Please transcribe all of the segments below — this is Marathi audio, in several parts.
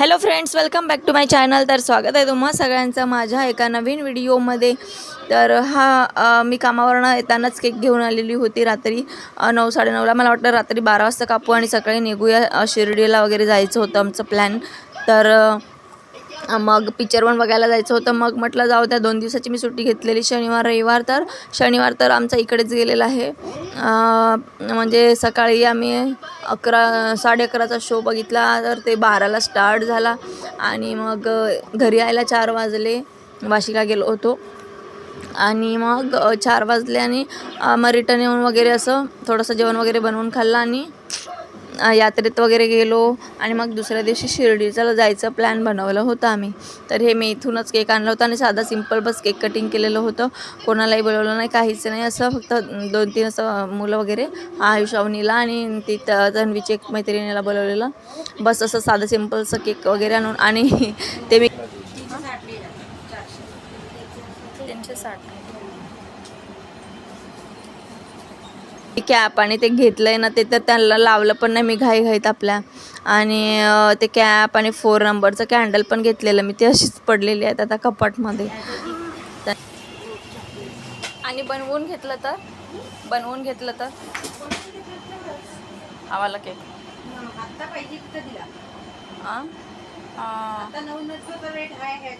Hello friends welcome back to my channel तर स्वागत आहे तुम्हा सगळ्यांचं माझ्या एका नवीन व्हिडिओमध्ये. तर हा मी कामावरनं येतानाच केक घेऊन आलेली होती रात्री नऊ साडेनऊला. मला वाटतं रात्री बारा वाजता कापू आणि सकाळी निघूया शिर्डीला वगैरे जायचं होतं आमचं प्लॅन तर मग पिक्चर पण बघायला जायचं होतं. मग म्हटलं जाऊ त्या दोन दिवसाची मी सुट्टी घेतलेली. शनिवार रविवार तर शनिवार तर आमचा इकडेच गेलेला आहे. म्हणजे सकाळी आम्ही अकरा साडे अकराचा शो बघितला. तर ते बाराला स्टार्ट झाला. आणि मग घरी यायला चार वाजले. वाशिला गेलो होतो. आणि मग चार वाजले आणि मग रिटर्न येऊन वगैरे असं थोडंसं जेवण वगैरे बनवून खाल्लं. आणि यात्रेत वगैरे गेलो आणि मग दुसऱ्या दिवशी शिर्डीचा जायचं प्लॅन बनवलं होतं आम्ही. तर हे मी इथूनच केक आणला होता आणि साधा सिंपल बस केक कटिंग केलेलं होतं. कोणालाही बोलवलं नाही काहीच नाही. असं फक्त दोन तीन असं मुलं वगैरे आयुष अवनीला आणि ती तन्वीची एक मैत्रिणीला बोलवलेलं. बस असं साधं सिम्पलचं केक वगैरे आणून आणि ते मी तीनशे साठ कॅप आणि ते घेतलंय ना ते तर त्यांना लावलं पण नाही मी घाई घाईत आपल्या. आणि ते कॅप आणि फोर नंबरचं कॅन्डल पण घेतलेलं मी ते अशीच पडलेली आहेत आता कपाटमध्ये. आणि बनवून घेतलं तर? बनवून घेतलं तर? आवाला केक. आहे आहे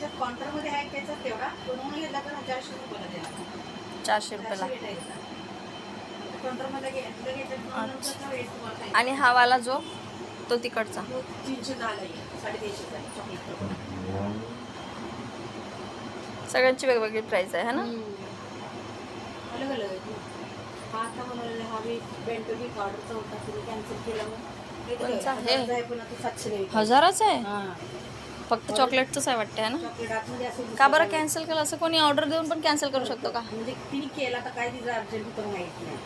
घेतला चारशे रुपयाला. आणि हा वाला जो तो तिकडचा. सगळ्यांची वेगवेगळी प्राईस आहे है ना? हजारचा आहे पण हां. फक्त चॉकलेटचंच आहे वाटतं ना? का बरं कॅन्सल केलं? असं कोणी ऑर्डर देऊन पण कॅन्सल करू शकतो का? म्हणजे तिने केला तर काय तिचं अर्जंट होतं माहीत नाही.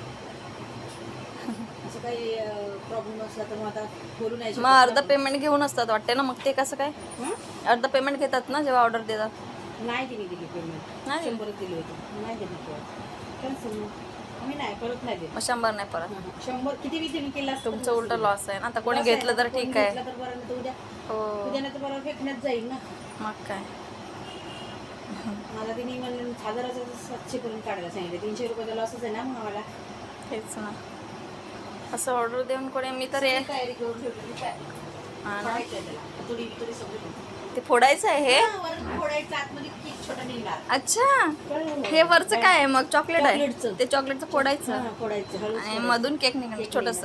काही प्रॉब्लेम असला तर मग आता बोलू नाही मग अर्ध पेमेंट घेऊन असतात वाटते ना मग ते कसं काय? हं? अर्ध पेमेंट घेतात ना जेव्हा ऑर्डर देतात? नाही तिने दिली पेमेंट नाही दिली? शंभरच दिली होती. नाही दिली कॅन्सल आम्ही नाही परत नाही देत. मग शंभर नाही परत. हं, हं. शंभर किती बी तिने केला असतं तुमचं उलट लॉस आहे ना. आता कोणी घेतलं. तर ठीक आहे. तर बरं नाही तर उद्या हो. उद्या नाही तर बरं फेकण्यात जाईल ना. मग काय? मला तिने म्हणलं हजाराचं सातशे पर्यंत काढायला सांगितलं. तीनशे रुपयाचा लॉसच आहे ना मग आम्हाला. तेच ना. असं ऑर्डर देऊन कोणी मी तर ते फोडायचं आहे हे? अच्छा? हे वरचं काय आहे मग? चॉकलेट आहे? चॉकलेटचं. ते चॉकलेटचं फोडायचं? आणि. मधून केक निघाल छोटस.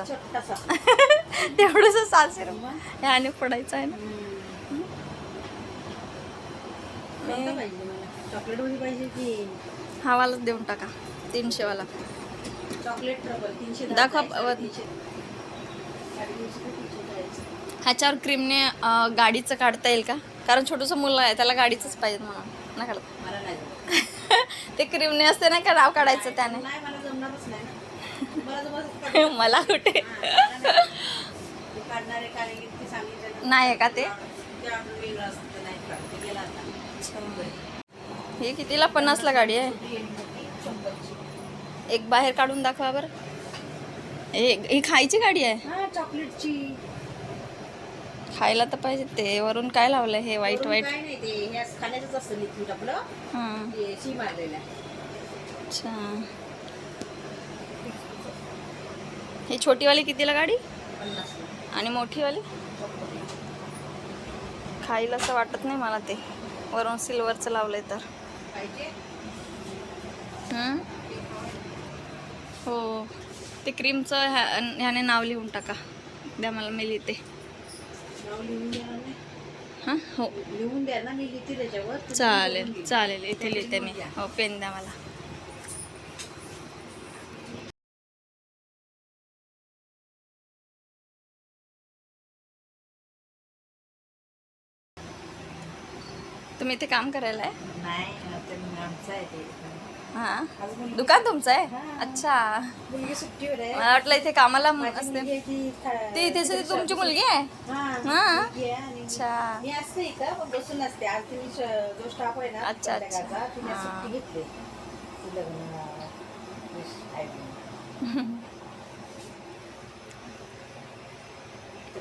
तेवढंच सातशे रुपये? हे आणि फोडायचं आहे ना. चॉकलेट वाली पाहिजे की? हा वाला देऊन टाका. तीनशे वाला चॉकलेट ट्रबल तीनशे दाखवा. ह्याच्यावर क्रीमने गाडीचं काढता येईल का? कारण छोटंसं मुलं आहे त्याला गाडीचंच पाहिजे म्हणून. नाही काढत. ते क्रीमने असते ना का नाव काढायचं त्याने? मला ना. कुठे? ना. नाही. का ते? हे कितीला पन्नासला गाडी आहे. एक बाहेर काढून दाखवा बरं. हे ही खायची गाडी आहे? हा चॉकलेटची. खायला तर पाहिजे ते. वरून काय लावलंय हे वाईट वाईट. अच्छा. ही छोटीवाली कितीला गाडी? आणि मोठीवाली? खायला असं वाटत नाही मला ते. वरून सिल्वरचं लावलंय तर पाहिजे हं? हो ते क्रीमचं ह्या ह्याने नाव लिहून टाका. द्या मला मी लिहिते. नाव लिहून द्या ना. हां? हो. लिहून द्या ना मी लिहिते त्याच्यावर. तुम्ही लिहून चालेल घ्या. चालेल इथे लिहिते मी. हो पेन द्या मला. तुम्ही इथे काम करायला आहे? नाही आता मी आमचं आहे ते. हां. दुकान तुमचं आहे. अच्छा. मला वाटलं इथे कामाला असते. ती इथे तुमची मुलगी आहे? हा, हां. अच्छा. अच्छा, अच्छा.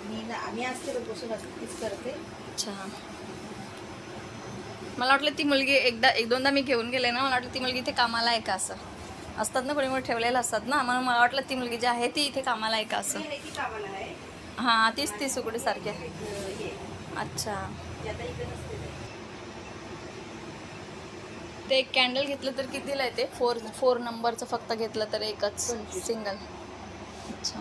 मी ना आम्ही असते बसून असते तीच करते. अच्छा. मला वाटलं ती मुलगी एकदा एक दोनदा मी घेऊन गेले ना मला वाटलं ती मुलगी इथे कामाला आहे का असं? असतात ना कोणी कोणी ठेवलेलं असतात ना म्हणून मला वाटलं ती मुलगी जी आहे ती इथे कामाला आहे का असं? ती आहे. हां तीच ती सुकडी सारखी आहे. अच्छा. ती ते. ते एक कॅन्डल घेतलं तर कितीला येते फोर फोर नंबरचं फक्त घेतलं तर एकच सिंगल. अच्छा.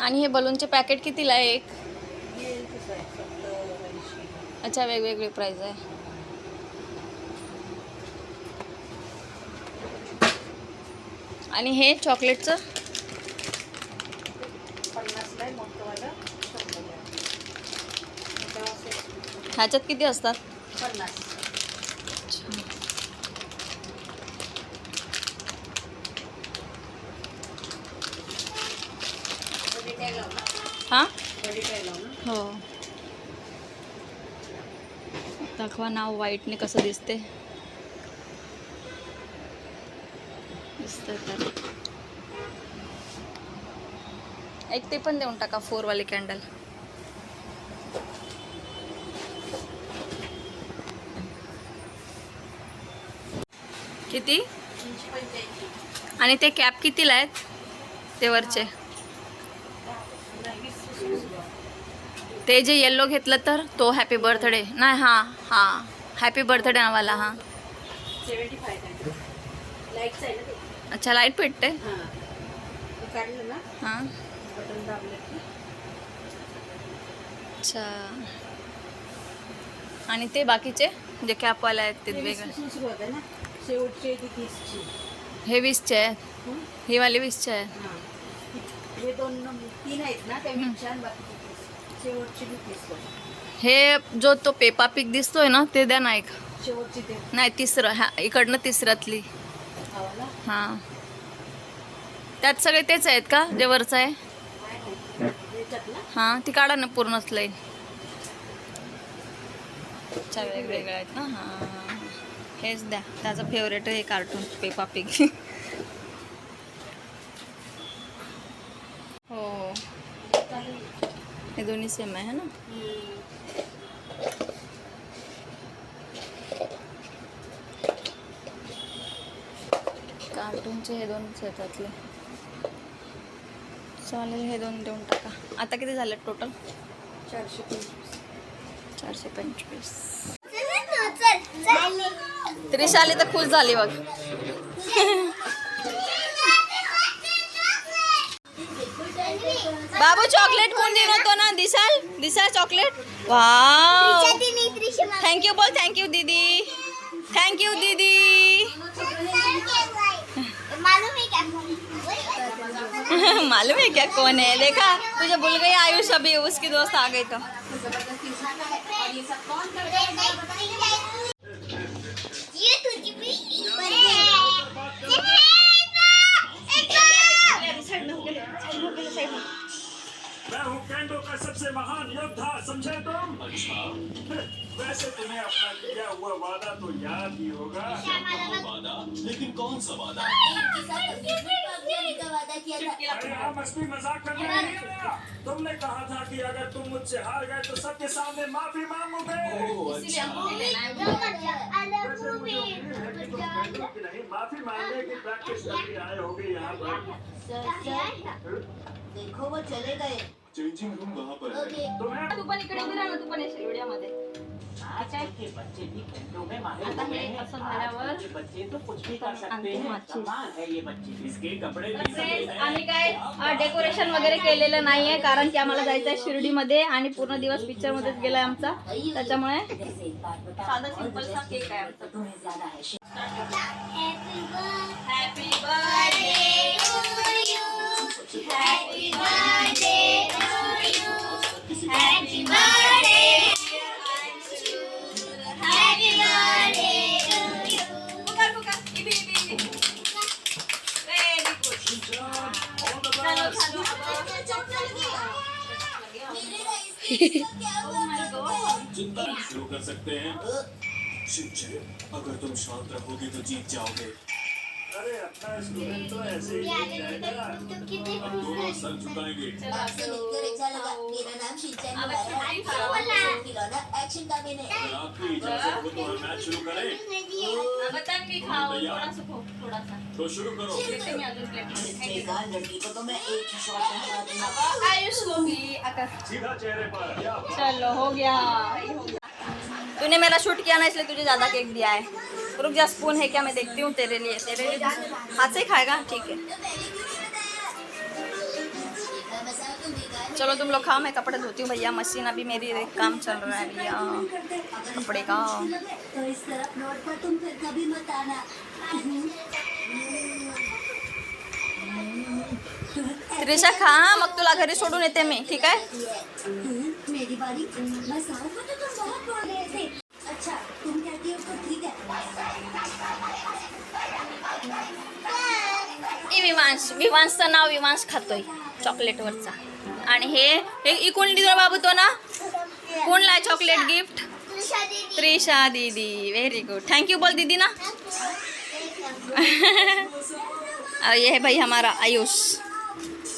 आणि हे बलूनचे पॅकेट कितीला आहे एक? अच्छा वेगवेगळी प्राईज आहे. आणि हे चॉकलेटचं ह्याच्यात किती असतात? पन्नास बडी टॅग लावू ना हां बडी टॅग लावू ना हो दाखवा नाव व्हाईटने कसं दिसते दिसतंय एक ते पण देऊन टाका फोरवाले कॅन्डल किती? आणि ते कॅप कितीला आहेत? ते वरचे. ते जे येल्लो घेतलं तर तो हॅपी बर्थडे नाही हां हां. हॅपी बर्थडे नावाला हां. अच्छा लाइट पेटते हां. हां अच्छा. आणि ते बाकीचे जे कॅपवाले आहेत ते वेगळे. हे वीसचे आहेत. हं? वाली वीसचे आहेत. हां. दोन नंबर तीन आहेत ना त्या हे जो तो पेपा पिक दिसतोय ना ते द्या ना एक. नाही तिसरं. ह्या इकडनं तिसऱ्यातली. हवाला हां. त्यात सगळे तेच आहेत का जे वरचं आहे? हां ती काढा ना पूर्णच लाईन अच्छा वेगवेगळे आहेत ना? हां. हेच द्या. त्याचं फेवरेट आहे कार्टून पेपा पिग हो चालेल हे दोन्ही सेम आहे ना? हं. कार्टूनचे हे दोनच आहेत त्यातले चालेल हे दोन देऊन टाका. आता किती झाले टोटल चारशे पंचवीस. चारशे पंचवीस. त्रिशाली तर खुश झाली बघ. बाबू चॉकलेट कोण देत तो ना? दिसाल? दिसाल चॉकलेट वाव थँक्यू बोल. थँक्यू दीदी. थँक्यू दीदी. मालूम है क्या कौन है देखा तुझे भूल गई आयुष अभी उसकी दोस्त आ गई तो। कौन सा वादा मस्ती मज़ाक करने नहीं आया तुमने कहा था कि अगर तुम मुझसे हार गए तो सबके सामने माफ़ी मांगोगे है नहीं माफ़ी मांगने की प्रैक्टिस करके आए होगे यहाँ पर देखो वो चले गए चेंजिंग रूम वहाँ पर है ओके तुम्हें तू पण इकडे उभी राहा ना तू पण येशील व्हिडिओमध्ये आता हो असं झाल्यावर आम्ही काय डेकोरेशन वगैरे केलेलं नाहीये कारण की आम्हाला जायचं आहे शिर्डीमध्ये आणि पूर्ण दिवस पिक्चर मध्येच गेलाय आमचा. त्याच्यामुळे साधा सिंपलचा केक आहे आमचा चिंता शुरू कर सकते हैं। अगर तुम शांत रहोगे तो जीत जाओगे। अरे अपना स्टूडेंट तो ऐसे ही जाएगा। हम दोनों सर झुकाएँगे। आपसे मिलकर अच्छा लगा मेरा नाम शिवचंद है खिलौना एक्शन का मैंने आपकी इजाज़त हो। तो मैच शुरू करें। तैयार। तो शुरू करो। बेकार लड़की को तो मैं एक ही शॉट में हरा दूँगा। आयुष को भी सीधा चेहरे पर चलो हो गया। तूने मेरा शूट किया ना इसलिए तुझे ज़्यादा केक दिया है। रुक जा स्पून है क्या? मैं देखती हूँ तेरे लिए तेरे लिए हाथ से खाएगा? ठीक है। चलो, तुम लोग खाओ, मैं कपड़े धोती हूँ भैया। मशीन अभी मेरी काम चल रहा है भैया। कपड़े का। तो त्रिशा, खा, मग तुला घरी सोडून येते मी, ठीक आहे? विवांश विवांशचं नाव विवांश खातोय चॉकलेटवरचा. आणि हे हे इकून दिलं बाबू तो ना? कोणला चॉकलेट गिफ्ट? त्रिशा दीदी. व्हेरी गुड थँक्यू यू बोल दीदी ना? और ये है भाई हमारा आयुष.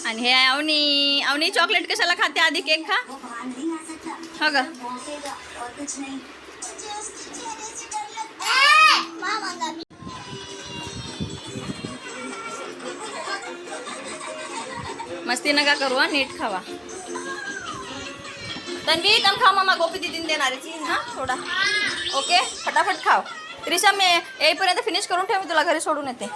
आणि हे आहे अवनी. अवनी चॉकलेट कशाला खाते? आधी केक खा. हो ग. मस्ती नका करू हा नीट खावा. तन्वी कम खाओ मामा गोपी दीदीने देणार आहे हां थोडा. ओके फटाफट खाव त्रिशा मी येईपर्यंत फिनिश करून ठेव मी तुला घरी सोडून येते.